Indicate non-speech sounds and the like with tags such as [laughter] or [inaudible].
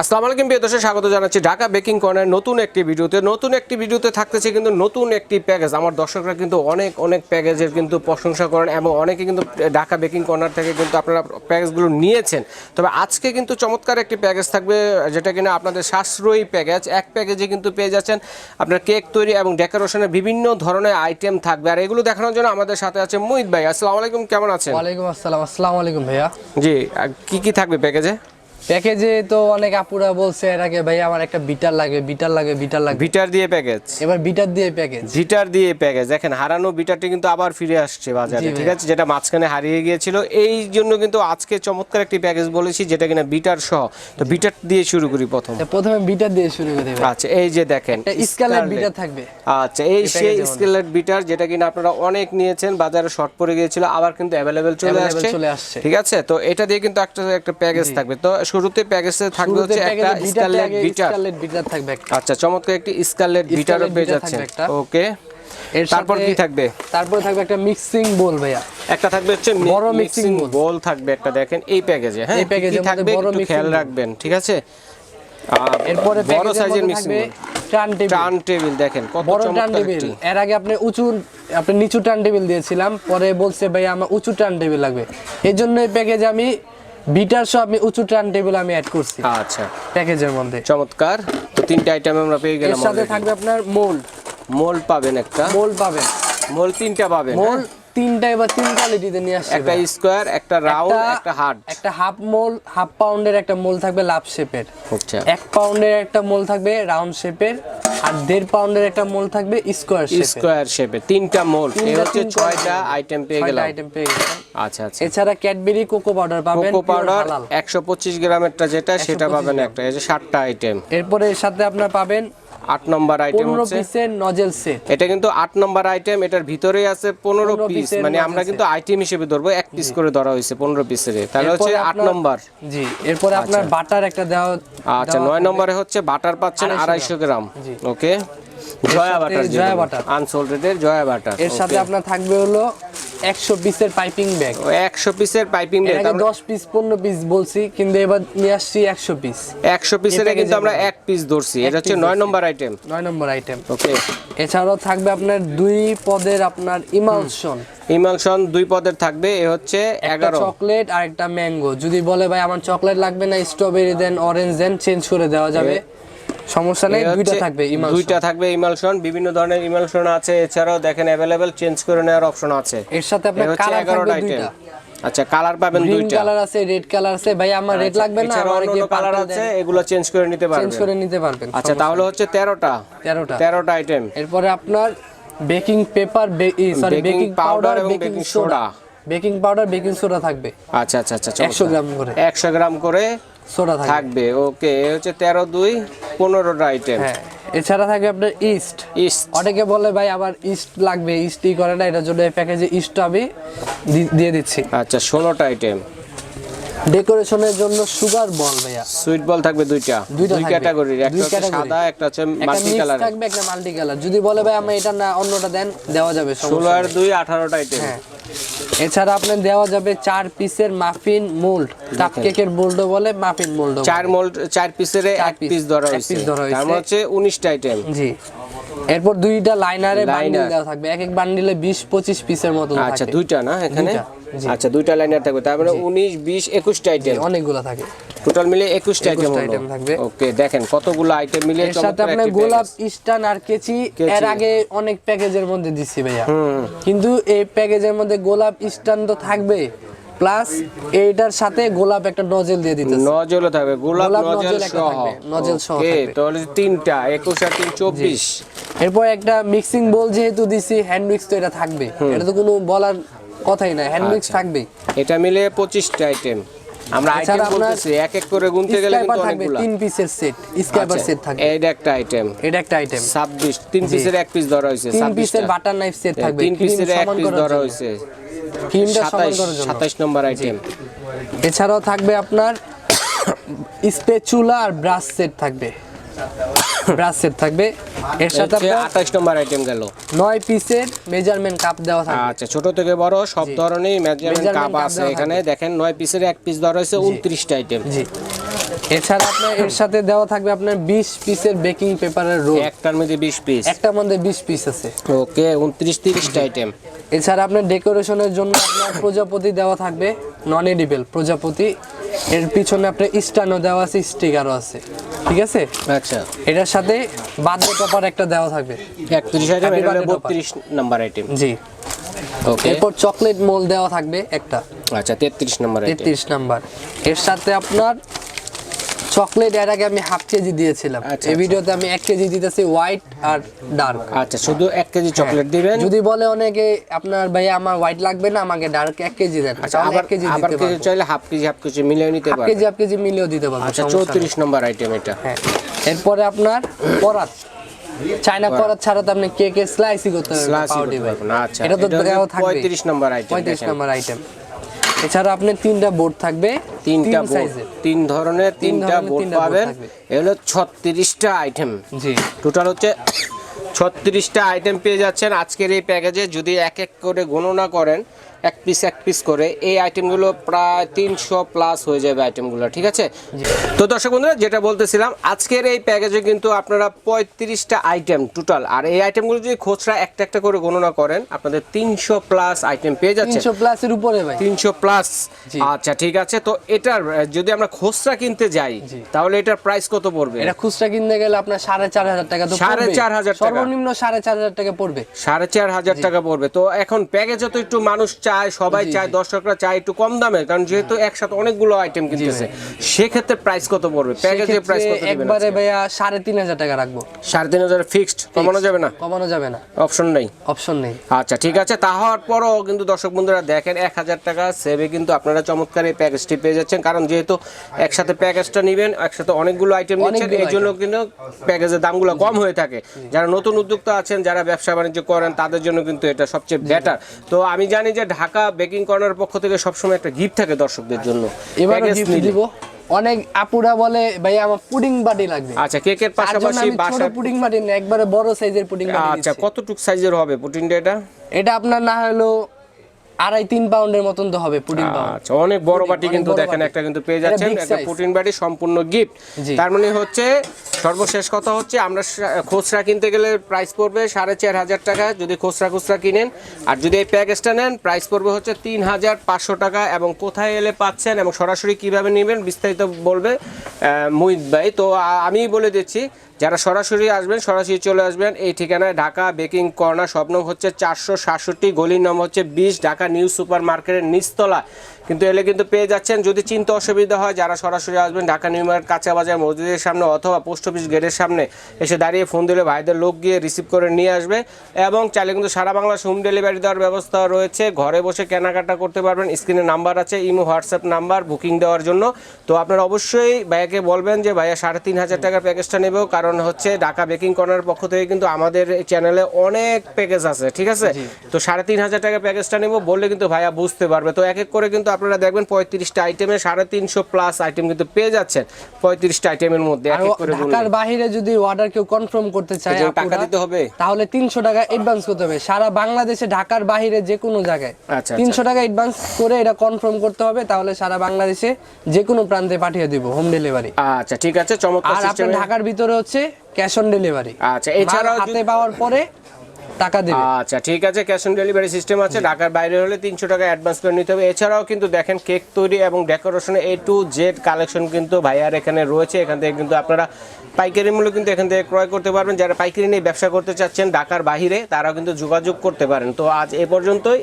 আসসালামু আলাইকুম প্রিয় দর্শক স্বাগত জানাচ্ছি ঢাকা বেকিং কর্নার নতুন একটি ভিডিওতে। নতুন একটি ভিডিওতে থাকতেছে কিন্তু নতুন একটি প্যাকেজ। আমার দর্শকরা কিন্তু অনেক অনেক প্যাকেজের কিন্তু প্রশংসা করেন এবং অনেকে কিন্তু ঢাকা বেকিং কর্নার থেকে কিন্তু আপনারা প্যাকেজগুলো নিয়েছেন। তবে আজকে কিন্তু চমৎকার একটি প্যাকেজ থাকবে যেটা কিনা আপনাদের সাশ্রয়ী প্যাকেজ। এক প্যাকেজে কিন্তু পেয়ে যাচ্ছেন আপনার কেক তৈরি এবং ডেকোরেশনের বিভিন্ন ধরনের আইটেম থাকবে। আর এগুলো দেখানোর জন্য আমাদের সাথে আছে মুহিত ভাই। আসসালামু আলাইকুম কেমন আছেন? ওয়ালাইকুম আসসালাম। আসসালামু আলাইকুম ভাইয়া। জি কি কি থাকবে প্যাকেজে? প্যাকেজে তো অনেক আপুরা বলছে এর আগে ভাই আমার একটা বিটার লাগে বিটার লাগে বিটার লাগে। ভিটার দিয়ে প্যাকেজ এবার বিটার দিয়ে প্যাকেজ ভিটার দিয়ে প্যাকেজ দেখেন হারানো ভিটারটি কিন্তু আবার ফিরে আসছে বাজারে ঠিক আছে? যেটা মাঝখানে হারিয়ে গিয়েছিল। এই জন্য কিন্তু আজকে চমৎকার একটি প্যাকেজ বলেছি যেটা কিনা বিটার সহ। তো বিটার দিয়ে শুরু করি প্রথম। প্রথমে বিটার দিয়ে শুরু করে আচ্ছা এই যে দেখেন স্কালের। বিটার থাকবে। আচ্ছা এই সেই। স্কেলেট বিটার যেটা কিনা আপনারা অনেক নিয়েছেন বাজারে শর্ট পড়ে গিয়েছিল আবার কিন্তু অ্যাভেলেবেল চলে আসছে। চলে আসছে। ঠিক আছে? তো এটা দিয়ে কিন্তু একটা একটা প্যাকেজ থাকবে। তো শুরুতে প্যাকেজে থাকবে হচ্ছে একটা প্যাকেজে বিটার স্কারলেট বিটার থাকবে একটা। আচ্ছা চমৎকার একটি স্কারলেট বিটারও পেয়ে যাচ্ছেন। ওকে এর তারপর কি থাকবে? তারপরে থাকবে একটা মিক্সিং বোল ভাইয়া। একটা থাকবে হচ্ছে বড় মিক্সিং বোল থাকবে একটা দেখেন এই প্যাকেজে হ্যাঁ? এই এর মধ্যে থাকবে বড় একটু খেয়াল রাখবেন ঠিক আছে? আর এরপরে বড় সাইজের mixing turn table turn table দেখেন কত বড় টার্ন চমৎকার টেবিলের আগে আপনি উঁচু আপনি নিচু টার্ন টেবিল দিয়েছিলাম পরে বলছে ভাই আমার উঁচু টার্ন টেবিল লাগবে। এই জন্য এই প্যাকেজে আমি বিটার সহ আমি উঁচু টার্ন টেবিল আমি অ্যাড করছি। আচ্ছা। প্যাকেজের মধ্যে। চমৎকার। তো তিনটা আইটেম আমরা পেয়ে গেলাম এর সাথে থাকবে আপনার মোল্ড মোল পাবেন একটা। মোল্ড পাবেন। মোল তিনটা পাবেন মোল্ড তিনটা এবার তিন কোয়ালিটিতে নিয়ে আসছে একটা। স্কোয়ার একটা রাউন্ড একটা- একটা হার্ড একটা হাফ মোল হাফ পাউন্ডের একটা মোল থাকবে লাভ শেপের আচ্ছা। এক পাউন্ডের একটা মোল থাকবে রাউন্ড শেপের আর দেড় পাউন্ডের একটা মোল থাকবে স্কোয়ার স্কোয়ার শেপে তিনটা মোল। এই হচ্ছে ছয়টা আইটেম পেয়ে গেলাম। আইটেম পেয়ে গেছেন আচ্ছা আচ্ছা। এছাড়া ক্যাডবেরি কোকো পাউডার পাবেন কোকো পাউডার হালাল। একশো পঁচিশ গ্রামেরটা যেটা সেটা পাবেন একটা। এই যে সাতটা আইটেম এরপরে এর সাথে আপনার পাবেন আট নম্বর আইটেম হচ্ছে পিসের নজেল সেট এটা কিন্তু আট নম্বর আইটেম এটার ভিতরে আছে পনেরো পিস মানে আমরা কিন্তু আইটেম হিসেবে ধরবো এক পিস করে ধরা হয়েছে পনেরো পিসের তাহলে হচ্ছে আট নম্বর। জি এরপরে আপনার বাটার একটা দেওয়া আচ্ছা নয় নম্বরে হচ্ছে বাটার পাচ্ছেন আড়াইশো gram. Okay Joya butter Joya butter। Unsalted Joya butter. এর সাথে আপনার থাকবে হলো একশো পিসের পাইপিং ব্যাগ। একশো পিসের পাইপিং আগে দশ পিস পনেরো পিস বলছি কিন্তু এবার নিয়ে আসছি একশো পিস। একশো পিসের কিন্তু আমরা এক পিস ধরছি। এটা হচ্ছে নয় নম্বর আইটেম নয় নম্বর আইটেম ওকে এছাড়াও থাকবে আপনার দুই পদের আপনার ইমালশন। ইমালশন দুই পদের থাকবে এ হচ্ছে একটা এগারো। চকলেট আর একটা ম্যাঙ্গো। যদি বলে ভাই আমার চকলেট লাগবে না স্ট্রবেরি দেন অরেঞ্জ দেন চেঞ্জ করে দেওয়া যাবে। সমস্যা নেই দুইটা থাকবে ইমালশন দুইটা থাকবে ইমালশন বিভিন্ন ধরনের ইমালশন আছে এছাড়াও দেখেন অ্যাভেলেবেল চেঞ্জ করে নেওয়ার অপশন আছে। এর সাথে আপনার কালার থাকবে দুইটা। আচ্ছা কালার পাবেন দুইটা। কালার আছে রেড কালার আছে ভাই আমার রেড লাগবে না আমার অন্য কালার আছে এগুলো চেঞ্জ করে নিতে পারবেন। চেঞ্জ করে নিতে পারবেন আচ্ছা তাহলে হচ্ছে তেরোটা। তেরোটা। তেরোটা আইটেম এরপরে আপনার baking paper sorry baking powder এবং baking soda baking powder baking soda থাকবে। আচ্ছা আচ্ছা আচ্ছা একশো গ্রাম করে। একশো গ্রাম করে সোডা থাকবে ওকে হচ্ছে তেরো দুই পনেরোটা আইটেম হ্যাঁ এছাড়া থাকবে আপনার ইস্ট। ইস্ট। অনেকে বলে ভাই আবার ইস্ট লাগবে ইস্টই করে না এটার জন্য এই প্যাকেজে ইস্ট আমি দিয়ে দিচ্ছি। আচ্ছা ষোলোটা আইটেম ডেকোরেশনের জন্য সুগার বল ভাইয়া। সুইট বল থাকবে দুইটা। দুই। ক্যাটাগরির একটা হচ্ছে সাদা একটা হচ্ছে মাল্টি কালার থাকবে একটা মাল্টি কালার যদি বলে ভাই আমরা এটা না অন্যটা দেন দেওয়া যাবে ষোলো সমস্যা আর নেই। দুই আঠারোটা আইটেম হ্যাঁ। এছাড়া আপনার দেওয়া যাবে চার পিসের মাফিন মোল্ড কাপ কেকের মোল্ডও বলে মাফিন মোল্ডও চার মোল্ড চার পিসের এক পিস ধরা এক হয়েছে। তার হয়েছে। হচ্ছে উনিশটা আইটেম জি। এরপর দুইটা লাইনারে বান্ডিল। দেওয়া থাকবে। এক এক বান্ডিলে বিশ পঁচিশ পিসের মতো আচ্ছা দুইটা না এখানে? আচ্ছা দুইটা লাইনার থাকবে। তার মানে উনিশ বিশ একুশটা আইটেম অনেকগুলো থাকে। টোটাল মিলে একুশটা আইটেম 21টা থাকবে। ওকে দেখেন কতগুলো আইটেম মিলে এর সাথে আপনার গোলাপ ইস্টান আর কেচি। এর আগে অনেক প্যাকেজের মধ্যে দিচ্ছি ভাইয়া। কিন্তু এই প্যাকেজের মধ্যে গোলাপ ইস্টান তো থাকবে। প্লাস এইটার সাথে গোলাপ একটা নজেল দিয়ে দিতে নজল থাকবে গোলাপ নজল সহ। থাকবে, নজল সহ ওকে থাকবে। তাহলে তিনটা একুশ আর তিন চব্বিশ। এরপর একটা মিক্সিং বোল যেহেতু দিছি হ্যান্ড মিক্স তো এটা থাকবে। এটা তো কোনো বলার কথাই না হ্যান্ড মিক্স আচ্ছা। থাকবেই। এটা মিলে পঁচিশটা আইটেম আমরা আইটেম বলতেছি এক এক করে গুনতে গেলে কিন্তু থাকবে অনেকগুলো। তিন পিসের সেট স্ক্যাপার সেট থাকবে। এটা একটা আইটেম এটা একটা আইটেম ছাব্বিশ তিন পিসের এক পিস ধরা তিন 26 পিসের বাটার নাইফ সেট থাকবে তিন পিসের এক পিস ধরা হইছে ক্রিমটা সমান সাতাইশ করার জন্য। সাতাইশ নম্বর আইটেম এছাড়াও থাকবে আপনার [coughs] স্পেচুলা আর ব্রাশ সেট থাকবে। ব্রাশ সেট থাকবে। এর সাথে আপনার আঠাশ নম্বর আইটেম গেল। নয় পিসের মেজারমেন্ট কাপ দেওয়া থাকবে। আচ্ছা ছোট থেকে বড় সব ধরনের মেজারমেন্ট কাপ আছে এখানে। দেখেন নয় পিসের এক পিস ধরা হয়েছে উনত্রিশটা আইটেম জি। এছাড়া আপনার এর সাথে দেওয়া থাকবে আপনার বিশ পিসের বেকিং পেপারের রোল একটার মধ্যে বিশ পিস একটার মধ্যে বিশ পিস আছে। ওকে উনত্রিশ তিরিশটা আইটেম এছাড়া আপনার ডেকোরেশনের জন্য আপনার প্রজাপতি দেওয়া থাকবে নন এডিবেল প্রজাপতি। এর পিছনে আপনার স্টানও দেওয়া আছে স্টিকারও আছে। ঠিক আছে? আচ্ছা। এটার সাথে বাদ্য টপার একটা দেওয়া থাকবে। একত্রিশ আইটেম এটা হলো birthday topper। বত্রিশ নাম্বার আইটেম জি। ওকে এরপর চকলেট মোল দেওয়া থাকবে একটা। আচ্ছা তেত্রিশ নাম্বার আইটেম তেত্রিশ নাম্বার এর সাথে আপনার চকলেট এর আগে আমি হাফ কেজি দিয়েছিলাম। আচ্ছা, এই আচ্ছা। ভিডিওতে আমি এক কেজি দিতেছি হোয়াইট আর ডার্ক। আচ্ছা শুধু এক কেজি চকলেট দিবেন? যদি বলে অনেকে আপনার ভাই আমার হোয়াইট লাগবে না আমাকে ডার্ক এক কেজি দেন। আচ্ছা আবার কেজি আবার কেজি চাইলে হাফ কেজি হাফ কেজি মিলিয়ে নিতে পারবেন। কেজি হাফ কেজি মিলিয়েও দিতে পারব আচ্ছা। চৌত্রিশ নম্বর আইটেম এটা। হ্যাঁ। এরপরে আপনার পরাত। চায়না করাত ছাড়া তো আপনি কেকে স্লাইসই করতে পারবেন পারবেন, আচ্ছা। এটা তো দেওয়া থাকবে 35 নম্বর item, 35 নম্বর আইটেম এছাড়া আপনার তিনটা বোর্ড থাকবে তিনটা তিন বোর্ড। সাইজের তিন ধরনের তিনটা বোর্ড পাবেন। এগুলো ছত্রিশটা আইটেম জি। টোটাল হচ্ছে ছত্রিশটা আইটেম পেয়ে যাচ্ছেন। আজকের এই প্যাকেজে যদি এক এক করে গণনা করেন এক পিস এক পিস করে এই আইটেমগুলো প্রায় তিনশো প্লাস হয়ে যাবে আইটেমগুলো ঠিক আছে? তো দর্শক বন্ধুরা যেটা বলতেছিলাম আজকের এই প্যাকেজে কিন্তু আপনারা পঁয়ত্রিশটা আইটেম টোটাল আর এই আইটেমগুলো যদি খুচরা একটা একটা করে গণনা করেন আপনাদের তিনশো প্লাস আইটেম পেয়ে যাচ্ছেন। তিনশো প্লাসের উপরে ভাই। তিনশো প্লাস আচ্ছা ঠিক আছে। তো এটার যদি আমরা খুচরা কিনতে যাই তাহলে এটার প্রাইস কত পড়বে? এটা খুচরা কিনতে গেলে আপনার সাড়ে চার হাজার টাকা সাড়ে চার হাজার টাকা। সর্বনিম্ন সাড়ে চার হাজার টাকা পড়বে। সাড়ে চার হাজার টাকা পড়বে। তো এখন প্যাকেজে তো একটু মানুষ চায় সবাই চায় দর্শকরা চায় একটু কম দামে কারণ যেহেতু একসাথে অনেকগুলো আইটেম কিনতেছে। সেক্ষেত্রে প্রাইস কত পড়বে? প্যাকেজে প্রাইস কত একবারে ভাইয়া সাড়ে তিন হাজার টাকা রাখব। সাড়ে তিন হাজার ফিক্সড কমানো যাবে না? কমানো যাবে না। অপশন নেই? অপশন নেই। আচ্ছা ঠিক আছে। তা হওয়ার পরও কিন্তু দর্শক বন্ধুরা দেখেন এক হাজার টাকা সেভে কিন্তু আপনারা চমৎকার এই প্যাকেজটি পেয়ে যাচ্ছেন। কারণ যেহেতু একসাথে প্যাকেজটা নেবেন একসাথে অনেকগুলো আইটেম নিচ্ছেন এই জন্য কিন্তু প্যাকেজের দামগুলো কম হয়ে থাকে। যারা নতুন উদ্যোক্তা আছেন যারা ব্যবসা বাণিজ্য করেন তাদের জন্য কিন্তু এটা সবচেয়ে বেটার তো আমি জানি যে ঢাকা বেকিং কর্নার পক্ষ থেকে সবসময় একটা গিফট থাকে দর্শকদের জন্য এবারে গিফট। দিব অনেক আপুরা বলে ভাই আমার পুডিং বাটি লাগবে আচ্ছা কেকের পাশাপাশি বাসা পুডিং বাটি না একবারে বড় সাইজের পুডিং বাটি আচ্ছা। কতটুক সাইজের হবে পুডিংটা এটা এটা আপনার না হলো আড়াই তিন পাউন্ডের মতন তো হবে পুডিং পাউন্ড। আচ্ছা অনেক বড় বাটি কিন্তু দেখেন একটা কিন্তু পেয়ে যাচ্ছেন একটা। প্রোটিন বাটি সম্পূর্ণ গিফট তার মানে হচ্ছে সর্বশেষ কথা হচ্ছে আমরা খুচরা কিনতে গেলে প্রাইস পড়বে সাড়ে চার হাজার টাকা যদি খুচরা খুচরা কিনেন। আর যদি এই প্যাকেজটা নেন প্রাইস পড়বে হচ্ছে তিন হাজার পাঁচশো টাকা এবং কোথায় এলে পাচ্ছেন এবং সরাসরি কীভাবে নেবেন বিস্তারিত বলবে মুহিত ভাই। তো আমি বলে দিচ্ছি যারা সরাসরি আসবেন, সরাসরি চলে আসবেন, এই ঠিকানায় ঢাকা বেকিং কর্নার স্বপ্ন হচ্ছে চারশো সাতষট্টি, গলির নাম হচ্ছে বিশ, ঢাকা নিউ সুপার মার্কেটের নিচতলা কিন্তু এলে কিন্তু পেয়ে যাচ্ছেন। যদি চিন্তা অসুবিধা হয় যারা সরাসরি আসবেন ঢাকা নিউ মার্কেট কাঁচা বাজার মসজিদের সামনে অথবা পোস্ট অফিস গেটের সামনে এসে দাঁড়িয়ে ফোন দিলে ভাইদের লোক গিয়ে রিসিভ করে নিয়ে আসবে এবং চাইলে কিন্তু সারা বাংলা হোম ডেলিভারি দেওয়ার ব্যবস্থা রয়েছে। ঘরে বসে কেনাকাটা করতে পারবেন। স্ক্রিনে নাম্বার আছে ইমো হোয়াটসঅ্যাপ নাম্বার বুকিং দেওয়ার জন্য। তো আপনারা অবশ্যই ভাইয়াকে বলবেন যে ভাইয়া সাড়ে তিন হাজার টাকার প্যাকেজটা নেবেও কারণ হচ্ছে ঢাকা বেকিং কর্নার পক্ষ থেকে কিন্তু আমাদের এই চ্যানেলে অনেক প্যাকেজ আছে ঠিক আছে? তো সাড়ে তিন হাজার টাকার প্যাকেজটা নেব বললে কিন্তু ভাইয়া বুঝতে পারবে। তো এক এক করে কিন্তু আপনারা দেখবেন পঁয়ত্রিশটা আইটেমে সাড়ে তিনশো প্লাস আইটেম কিন্তু পেয়ে যাচ্ছেন পঁয়ত্রিশটা আইটেমের মধ্যে। ঢাকার বাইরে যদি অর্ডার কেউ কনফার্ম করতে চায় টাকা দিতে হবে? তাহলে তিনশো টাকা অ্যাডভান্স করতে হবে। সারা বাংলাদেশে ঢাকার বাইরে যে কোনো জায়গায়। আচ্ছা, তিনশো টাকা অ্যাডভান্স করে এটা কনফার্ম করতে হবে তাহলে সারা বাংলাদেশে যে কোনো প্রান্তে পাঠিয়ে দিব হোম ডেলিভারি আচ্ছা ঠিক আছে চমৎকার আর আপনার ঢাকার ভিতরে হচ্ছে ক্যাশ অন ডেলিভারি আচ্ছা, এছাড়াও হাতে পাওয়ার পরে টাকা দেবে। আচ্ছা ঠিক আছে ক্যাশ অন ডেলিভারি সিস্টেম আছে। ঢাকার বাইরে হলে তিনশো টাকা অ্যাডভান্স করে নিতে হবে। এছাড়াও কিন্তু দেখেন কেক তৈরি এবং ডেকোরেশনে এ টু জেড কালেকশন কিন্তু ভাইয়ার এখানে রয়েছে। এখান থেকে কিন্তু আপনারা পাইকারি মূল্য কিন্তু এখান থেকে ক্রয় করতে পারবেন। যারা পাইকারি নিয়ে ব্যবসা করতে চাচ্ছেন ঢাকার বাইরে তারাও কিন্তু যোগাযোগ করতে পারেন। তো আজ এ পর্যন্তই।